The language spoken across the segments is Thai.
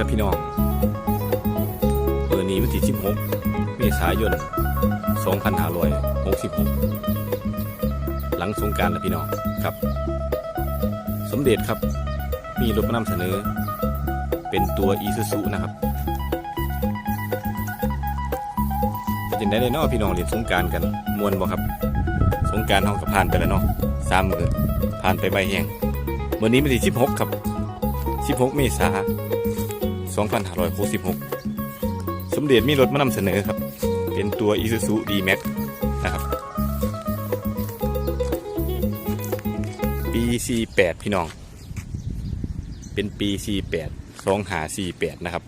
ครับพี่น้องเมื่อนี้วันที่16เมษายน 2566 หลังสงกรารแล้วพี่น้องครับ สมเด็จครับ มีรถนำเสนอ เป็นตัวอีซูซูนะครับเป็นจังได้เลยเนาะพี่น้องเรียนสงกรารกันมวนบ่ครับ สงกรารห้องกับผ่านไปแล้วเนาะสามมือผ่านไปใบแห้งเมื่อนี้วันที่16 ครับ 16 เมษายน 2566 สมเด็จมีรถมานำเสนอครับ เป็นตัว Isuzu D-Max นะครับ ปี 48 พี่น้อง เป็นปี 48 2หา48 นะครับ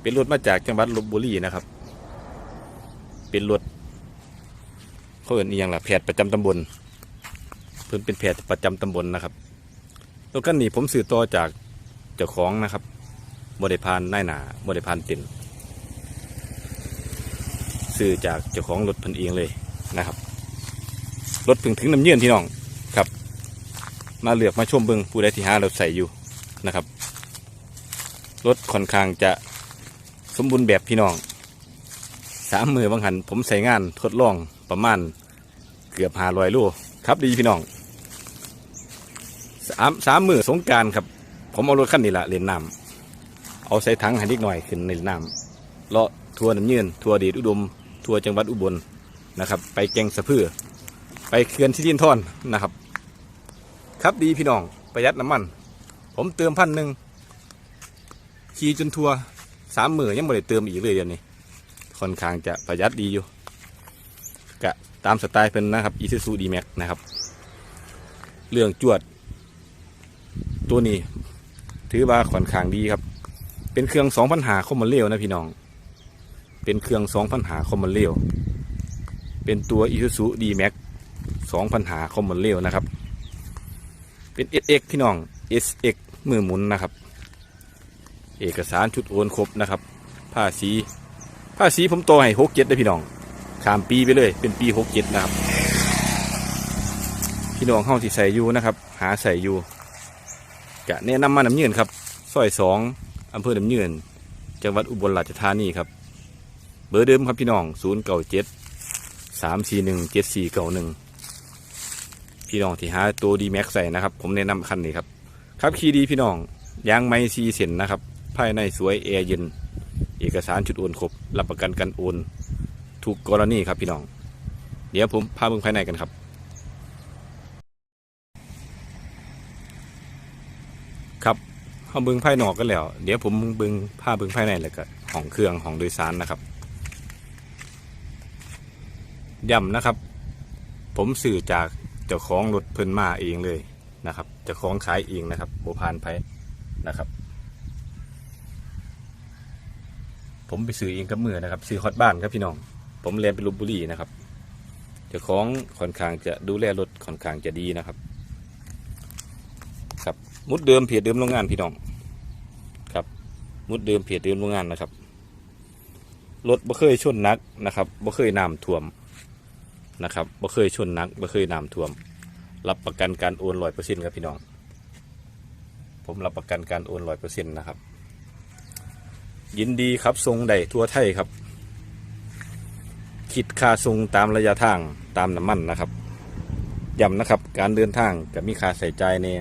เป็นรถมาจากจังหวัดลบบุรีนะครับ เป็นรถเขาเอินอีหยังล่ะแพทย์ประจำตำบล เพิ่นเป็นแพทย์ประจำตำบลนะครับรถคันนี้ผมซื้อต่อจากเจ้าของนะครับ บริพานนายหนาบริพานเต็นซื้อจากเจ้าของรถพันเองเลยนะครับรถเพึ่งถึงน้ำเยื่นพี่น้องครับ มาเลือกมาชมเบิงผู้ใดที่หาเรถใส่อยู่นะครับรถค่อนข้างจะสมบูรณ์แบบพี่น้องสามมือบางหันผมใส่งานทดลองประมาณเกือบหาร้อยโลครับดีพี่น้องสามสามมือสงการครับ ผมเอารถคันนี้ละเล่นนำ เอาใส่ถังให้นิดหน่อยขึ้นในน้ำเลาะทัวน้ำยืนทัวร์เดอุดม ทัวจังหวัดอุบลนะครับ ไปแกงสะพือ ไปเขื่อนที่ดินท่อนนะครับ ครับดีพี่น้องประหยัดน้ำมัน ผมเติมพันหนึ่งขี่จนทัวสามหมือยังไม่ได้เติมอีกเลยเดี๋ยวนี้ค่อนข้างจะประหยัดดีอยู่กะตามสไตล์เป็นนะครับอีซูซูดีแม็กนะครับ เรื่องจวด ตัวนี้ ถือว่าค่อนข้างดีครับ เป็นเครื่องสองพันหาคอมมอนเรลนะพี่น้อง เป็นเครื่องสองพันหาคอมมอนเรลเป็นตัว Isuzu D-Max สองพันหาคอมมอนเรลนะครับ เป็น SX พี่น้อง SX มือหมุนนะครับ เอกสารชุดโอนครบนะครับผ้าสีผ้าสีผมโตให้หกเจ็ดเลยพี่น้องข้ามปีไปเลย เป็นปีหกเจ็ดนะครับ พี่น้องเข้าที่ใส่อยู่นะครับ หาใส่อยู่กะแนะนำมาน้ำยืนครับซอยสอง อำเภอน้ำยืนจังหวัดอุบลราชธานีครับ เบอร์เดิมครับพี่น้องศูนย์เก้าเจ็ดสามสี่หนึ่งเจ็ดสี่เก้าหนึ่งพี่น้องที่หาตัวดีแม็กใส่นะครับ ผมแนะนำคันนี้ครับ ครับคีย์ดีพี่น้อง ยางไม้ซีเซนนะครับ ภายในสวยแอร์เย็น เอกสารชุดโอนครบ รับประกันการโอน ถูกกรณีครับพี่น้อง เดี๋ยวผมพาเบิ่งภายในกันครับ เขาเบิ้งภายนอกกันแล้ว เดี๋ยวผมเบิ้งผ้าเบิ้งภายในแล้วก็ห้องเครื่องห้องโดยสารนะครับย้ำนะครับ ผมสื่อจากเจ้าของรถเพิ่นมาเองเลยนะครับเจ้าของขายเองนะครับโบพานไพนะครับ ผมไปซื้อเองกับมือนะครับซื้อฮอตบ้านครับพี่น้อง ผมเรียนเป็นลพบุรีนะครับเจ้าของค่อนข้างจะดูแลรถค่อนข้างจะดีนะครับ มุดเดิมเพจเดิมโรงงานพี่น้องครับ มุดเดิมเพจเดิมโรงงานนะครับรถบ่เคยชนนักนะครับบ่เคยน้ำท่วมนะครับบ่เคยชนนักบ่เคยน้ำท่วม รับประกันการโอนร้อยเปอร์เซ็นต์ครับพี่น้อง ผมรับประกันการโอนร้อยเปอร์เซ็นต์นะครับ ยินดีครับทรงใดทั่วไทยครับ คิดค่าทรงตามระยะทางตามน้ำมันนะครับย้ำนะครับ การเดินทางกับมีค่าใส่ใจเนี่ย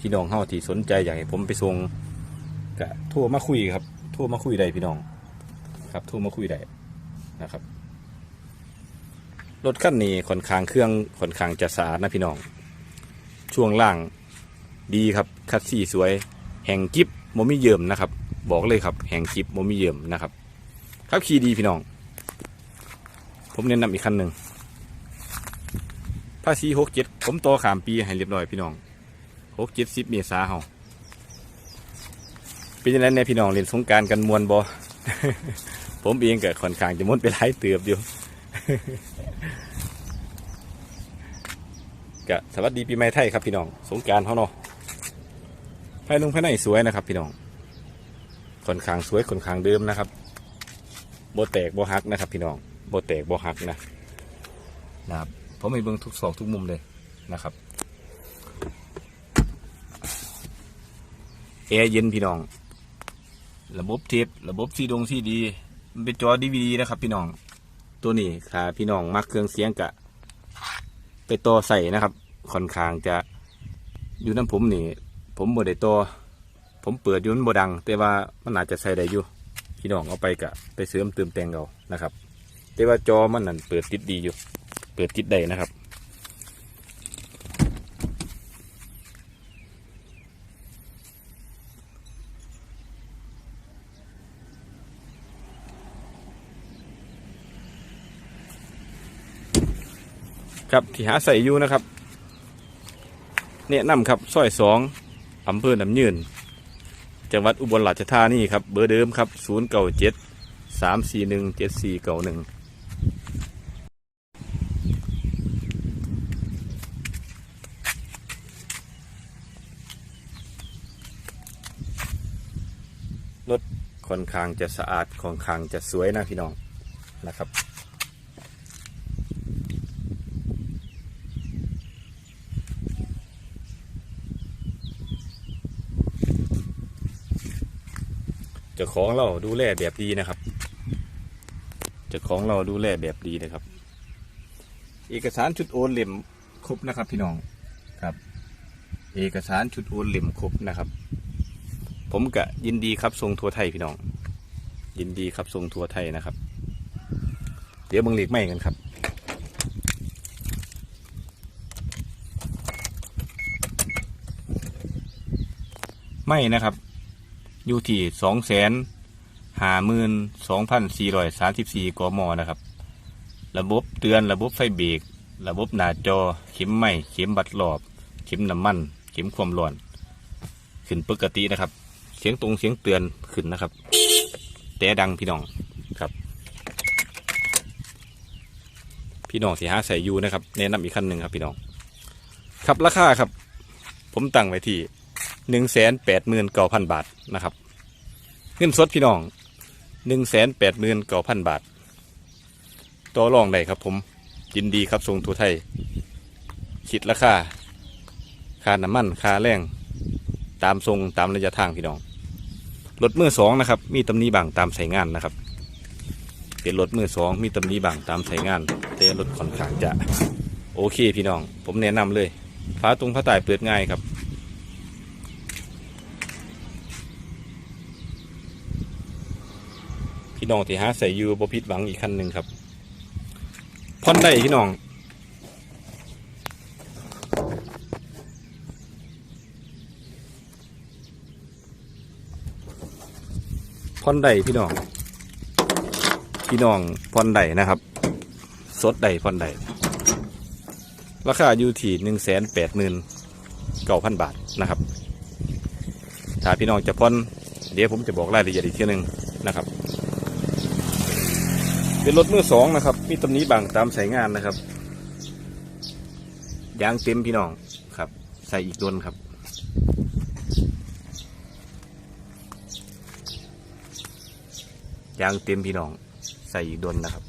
พี่น้องเฮาที่สนใจอยากให้ผมไปส่งก็โทรมาคุยครับโทรมาคุยได้พี่น้อง ครับโทรมาคุยได้นะครับรถคันนี้ค่อนข้างเครื่องค่อนข้างจะสะอาดนะพี่น้อง ช่วงล่างดีครับคัดซี่สวย แห่งกิบโมมีเยิมนะครับ บอกเลยครับ แห่งกิบโมมีเยิมนะครับครับขี่ดีพี่น้อง ผมแนะนำอีกคันหนึ่งภาษีหกเจ็ดผมต่อขามปีให้เรียบร้อยพี่น้อง หกเจ็ดสิบเมษาเฮาเป็นยังไงในพี่น้องเล่นสงการกันมวนบอผมเองก็ค่อนข้างจะมวนไปหลายเติบอยู่กะสวัสดีปีใหม่ไทยครับพี่น้อง สงการเขาเนาะภายลงภายในสวยนะครับ พี่น้องค่อนข้างสวยค่อนข้างเดิมนะครับโบแตกโบหักนะครับ พี่น้องโบแตกโบหักนะนะครับผมให้เบิ่งทุกศอกทุกมุมเลยนะครับ แอร์เย็นพี่น้อง ระบบเทประบบซีดงซีดีมันเป็นจอดีวีดีนะครับ พี่น้อง ตัวนี้ถ้าพี่น้องมักเครื่องเสียงกะ ไปต่อใส่นะครับ ค่อนข้างจะอยู่น้ำผมนี่ ผมบ่ได้ต่อผมเปิดยุ่นบ่ดัง แต่ว่ามันอาจจะใส่ได้อยู่พี่น้องเอาไปกะ ไปเสริมเติมแต่งเอานะครับ แต่ว่าจอมันนั่นเปิดติดดีอยู่ เปิดติดได้นะครับ ครับที่หาใส่อยู่นะครับแนะนำครับซอยสองอำเภอหนำยืน จังหวัดอุบลราชธานีครับ เบอร์เดิมครับศูนย์เก้าเจ็ดสามสี่หนึ่งเจ็ดสี่เก้าหนึ่งรถค่อนข้างจะสะอาดค่อนข้างจะสวยนะพี่น้องนะครับ จ้าของเราดูแลแบบดีนะครับเจ้าของเราดูแลแบบดีนะครับ เอกสารชุดโอนเหล่มครบนะครับ พี่น้องครับ เอกสารชุดโอนเหล่มครบนะครับ ผมกะยินดีครับทรงทัวไทยพี่น้อง ยินดีครับทรงทัวไทยนะครับ เดี๋ยวบังเล็กไม่กันครับไม่นะครับ อยู่ที่สองแสนห้าหมื่นสองพันสี่ร้อยสามสิบสี่กมนะครับ ระบบเตือนระบบไฟเบรกระบบหน้าจอ เข็มไหมเข็มบัดรอบ เข็มน้ำมัน เข็มความร้อน ขึ้นปกตินะครับ เสียงตรงเสียงเตือนขึ้นนะครับ แต่ดังพี่น้องครับ พี่น้องที่หาใส่ยูนะครับแนะนำอีกคันหนึ่งครับพี่น้องครับราคาครับ ผมตั้งไว้ที่ หนึ่งแสนแปดหมื่นเก้าพันบาทนะครับ เงินสดพี่น้องหนึ่งแสนแปดหมื่นเก้าพันบาทต่อรองได้ครับผมยินดีครับทรงทัวไทย คิดราคาค่าน้ำมันค่าแรงตามทรงตามระยะทางพี่น้องรถมือสองนะครับ มีตำหนิบางตามใช้งานนะครับเป็นรถมือสองมีตำหนิบางตามใช้งาน แต่รถค่อนข้างจะ โอเคพี่น้อง ผมแนะนำเลยฟ้าตรงผ้าตายเปิดง่ายครับ พี่น้องที่หาใส่ยูบพิดหวังอีกคันหนึ่งครับพอนได้พี่น้องพอนได้พี่น้อง พี่น้องพอนได้นะครับ สดได้พอนได้ราคาอยู่ที่หนึ่งแสนแปดหมื่นเก้าพันบาทนะครับถ้าพี่น้องจะพอนเดี๋ยวผมจะบอกรายละเอียดอีกทีหนึ่งนะครับ เป็นรถมือสองนะครับ มีตำหนีบางตามสายงานนะครับยางเต็มพี่น้องครับ ใส่อีกดนครับ ยางเต็มพี่น้อง ใส่อีกดนนะครับ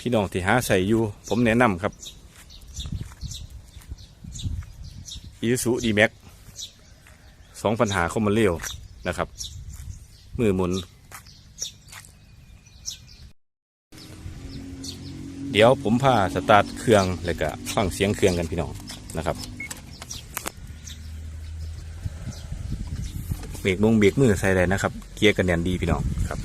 พี่น้องที่หาใส่อยู่ ผมแนะนำครับอีซูดีแม็กสองปัญหาคอมมาเร็วนะครับ มือหมุน เดี๋ยวผมพาสตาร์ทเครื่องแล้วก็ฟังเสียงเครื่องกันพี่น้องนะครับเบรกมงเบรกมือใส่เลยนะครับ เกียร์กันแนนดีพี่น้องครับ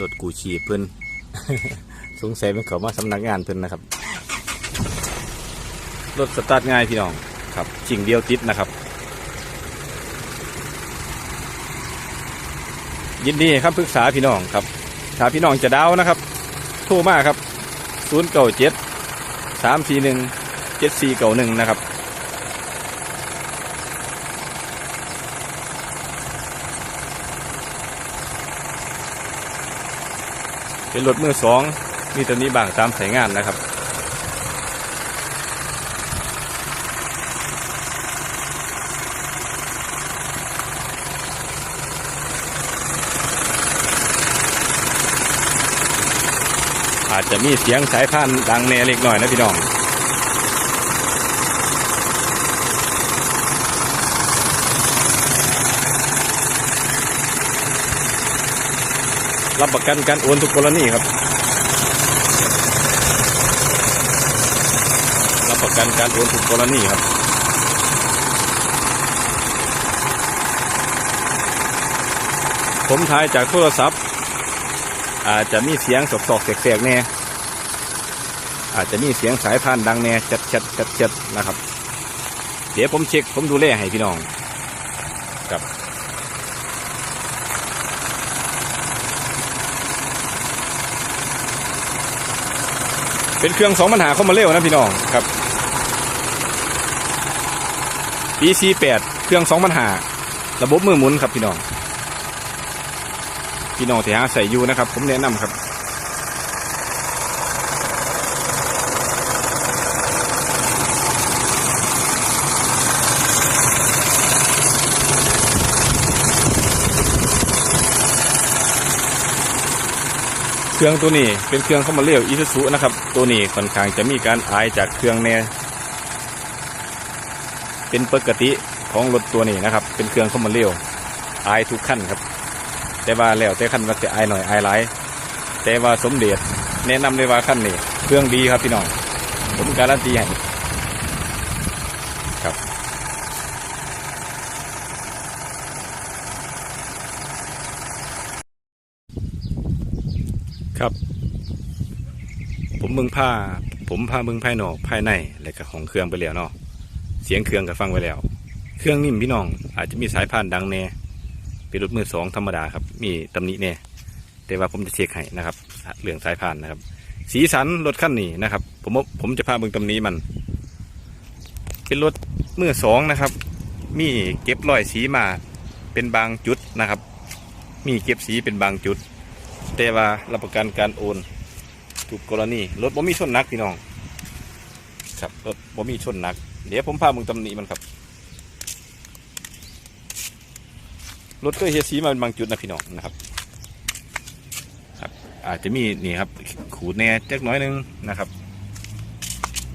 รถกูชีเพิ่นสงสัยเป็นเขามาสำนักงานเพิ่นนะครับ รถสตาร์ทง่ายพี่น้องครับสิ่งเดียวติดนะครับ ยินดีครับปรึกษาพี่น้องครับถ้าพี่น้องจะดาวนะครับ โทรมาครับศูนย์เก้าเจ็ดสามสี่หนึ่งเจ็ดสี่เก้าหนึ่งนะครับเป็นรถมือสองมีตัวนี้บางตามสายงานนะครับ อาจจะมีเสียงสายพานดังแน่เล็กน้อยนะพี่น้องรับประกันการโอนทุกกรณีครับ รับประกันการโอนทุกกรณีครับ ผมถ่ายจากโทรศัพท์ อาจจะมีเสียงสอกๆแสกๆแน่อาจจะมีเสียงสายพานดังแน่ชัดชัดชัดชัดๆนะครับ เดี๋ยวผมเช็คผมดูแลให้พี่น้องครับเป็นเครื่องสองปัญหาเข้ามาเร็วนะพี่น้องครับ PC 8เครื่องสองปัญหาระบบมือหมุนครับพี่น้อง พี่น้องที่หาใส่อยู่นะครับ ผมแนะนำครับ เครื่องตัวนี้เป็นเครื่องเข้ามาเร็วอีซูซุนะครับ ตัวนี้ค่อนข้างจะมีการอายจากเครื่องแน่เป็นปกติของรถตัวนี้นะครับ เป็นเครื่องเข้ามาเร็วอายทุกขั้นครับ แต่ว่าแล้วแต่ขั้นว่าจะอายหน่อยอายหลายแต่ว่าสมเด็จแนะนำเลยว่าขั้นนี้เครื่องดีครับพี่น้องผมการันตีให้ครับครับ ผมเมืองผ้าผมพาเมืองภายนอกภายในและก็ของเครื่องไปแล้วเนาะเสียงเครื่องก็ฟังไว้แล้ว เครื่องนิ่มพี่น้องอาจจะมีสายพานดังแน่ เป็นรถมือสองธรรมดาครับ มีตำหนิแน่แต่ว่าผมจะเช็คให้นะครับเรื่องสายพานนะครับ สีสันรถคันนี้นะครับ ผมผมจะพาเมืองตำหนี้มัน เป็นรถมือสองนะครับ มีเก็บรอยสีมาเป็นบางจุดนะครับ มีเก็บสีเป็นบางจุด แต่ว่ารับประกันการโอนทุกกรณีรถบ่มีชนนักพี่น้อง ครับรถบ่มีชนนัก เดี๋ยวผมพามึงตำหนิมันครับ รถก็เฮียสีมาเป็นบางจุดนะพี่น้องนะครับครับ อาจจะมีนี่ครับ ขูดแหน่จักน้อยหนึงนะครับ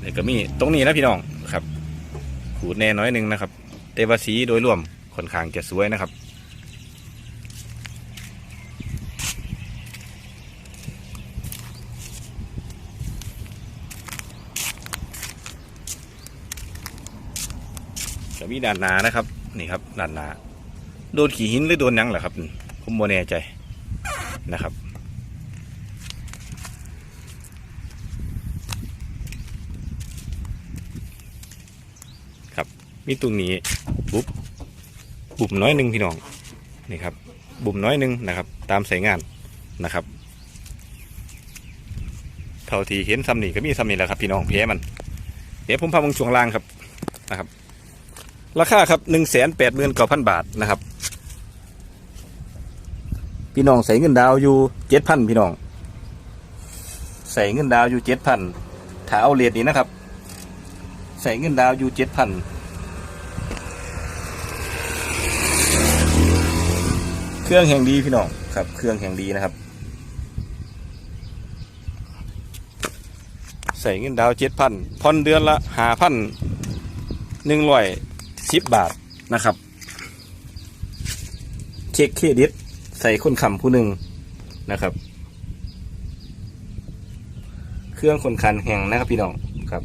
แล้วก็มีตรงนี้นะพี่น้องครับ ขูดแหน่น้อยหนึงนะครับแต่ว่าสีโดยรวมค่อนข้างจะสวยนะครับจะมีด่านหนานะครับ นี่ครับด่านหนา โดนขี่หินหรือโดนหยังเหรอครับ ผมโมแน่ใจนะครับ ครับ มีตรงนี้บุบบุบน้อยหนึ่งพี่น้องนี่ครับ บุบน้อยหนึ่งนะครับ ตามใส่งานนะครับ เท่าที่เห็นซ้ำนี่ก็มีซ้ำนี่แหละครับพี่น้องแพ้มัน เดี๋ยวผมพามึงช่วงล่างครับนะครับ ราคาครับหนึ่งแสนแปดหมื่นเก้าพันบาทนะครับ พี่น้องใส่เงินดาวอยู่เจ็ดพันพี่น้อง ใส่เงินดาวอยู่เจ็ดพันถ้าเอาเรียดนี้นะครับ ใส่เงินดาวอยู่เจ็ดพันเครื่องแห่งดีพี่น้องครับ เครื่องแห่งดีนะครับ ใส่เงินดาวเจ็ดพันผ่อนเดือนละหาพันหนึ่งร้อย สิบบาทนะครับ เช็คเครดิตใส่คนขำผู้หนึ่งนะครับ เครื่องคนคันแห่งนะครับพี่น้องครับ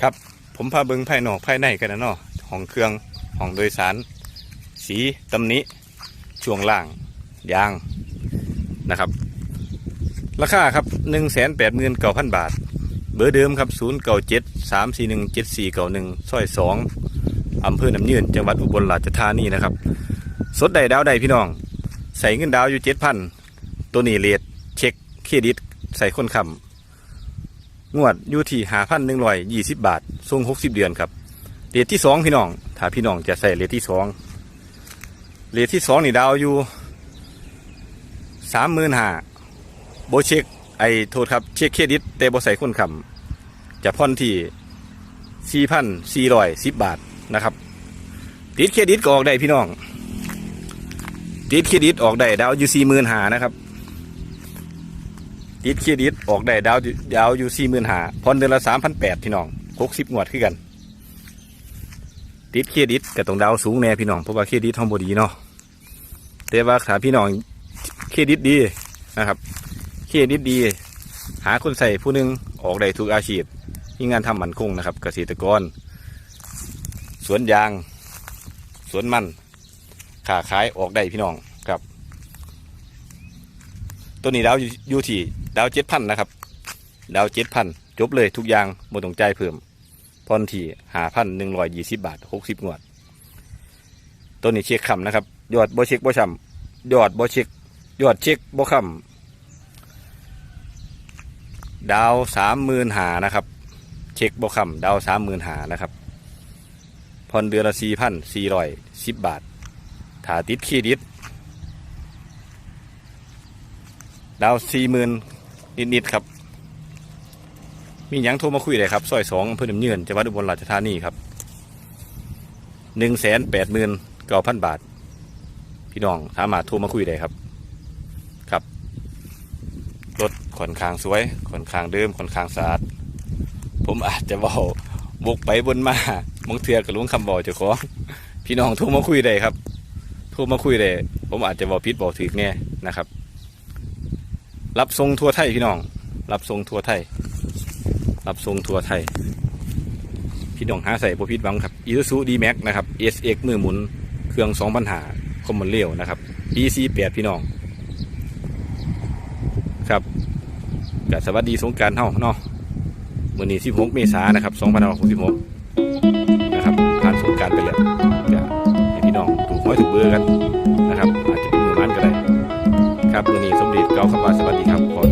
ครับ ผมพาเบิงภายนอกภายในกันนะเนาะห้องเครื่องห้องโดยสาร สีตำหนิช่วงล่างยางนะครับ ราคาครับหนึ่งแสนแปดหมื่นเก้าพันบาท เบอร์เดิมครับศูนย์เก้าเจ็ดสามสี่หนึ่งเจ็ดสี่เก้าหนึ่งซอยสองอำเภอน้ำยืนจังหวัดอุบลราชธานีนะครับ สดใดดาวใดพี่น้อง ใส่เงินดาวอยู่เจ็ดพันตัวนี้เลทเช็คเครดิตใส่คนคำ งวดอยู่ที่หาพันหนึ่งร้อยยี่สิบบาททรงหกสิบเดือนครับเลทที่สองพี่น้อง ถ้าพี่น้องจะใส่เลทที่สองเลทที่สองนี่ดาวอยู่สามหมื่นห้าโบเช็คไอโทษครับเช็คเครดิตแต่โบใส่คนคำจะพ่อนที่สี่พันสี่ร้อยสิบบาทนะครับ ติดเครดิตก็ออกได้พี่น้องติดเครดิตออกได้ดาวอยู่สี่หมื่นหานะครับ ติดเครดิตออกได้ดาวอยู่ดาวอยู่สี่หมื่นหาพอนเดือนละสามพันแปดพี่น้องหกสิบงวดขึ้นกัน ติดเครดิตก็ต้องดาวสูงแน่พี่น้องเพราะว่าเครดิตทอมบดีเนาะแต่ว่าถ้าพี่น้องเครดิตดีนะครับเครดิตดี หาคนใส่ผู้หนึงออกได้ทุกอาชีพมีงานทำมันคงนะครับ เกษตรกร สวนยาง สวนมันขาขายออกได้พี่น้อง ตัวนี้ดาวอยู่ที่ดาวเจ็ดพันนะครับ ดาวเจ็ดพันจบเลยทุกอย่างหมดตรงใจเพิ่มพอนที่หาพันหนึ่งร้อยยี่สิบบาทหกสิบงวด ตัวนี้เช็คคำนะครับ ยอดบ่เช็คบ่ช้ำยอดบ่เช็คยอดเช็คบ่คำดาวสามหมื่นหานะครับ เช็คบ่คำดาวสามหมื่นหานะครับพอนเดือนละสี่พันสี่ร้อยสิบบาทถาติดเครดิดต ดาวสี่หมื่นนิดๆครับ มีหยังโทรมาคุยเลยครับซอยสองอำเภอหนำเยือนจังหวัดอุบลราชธานีครับหนึ่งแสนแปดหมื่นเก้าพันบาท พี่น้องสามารถโทรมาคุยได้ครับ ครับรถค่อนข้างสวยค่อนข้างเดิมค่อนข้างสะอาดผมอาจจะเบาบกไปบนมาบางเทือกับลุงคำบอกเจ้าของพี่น้องโทรมาคุยได้ครับโทรมาคุยได้ผมอาจจะบอกพิษบอกถึกแน่นะครับ รับทรงทั่วไทยพี่น้อง รับทรงทั่วไทย รับทรงทั่วไทย พี่น้องหาใส่โปรพิษบังครับอีซูดีแม็กนะครับ SX มือหมุน เครื่องสองปัญหาคอมมอนเรียวนะครับ PC 8พี่น้อง ครับกสวัสดีสงการเฮาเนาะมื่อนี้16เมษายนนะครับ2566นะครับผ่านสงการไปแล้วก็ให้พี่น้องถูกห้อยถูกเบอร์กันนะครับ ครับมื่อนี้สมเด็จเก้าคำว่าสวัสดีครับ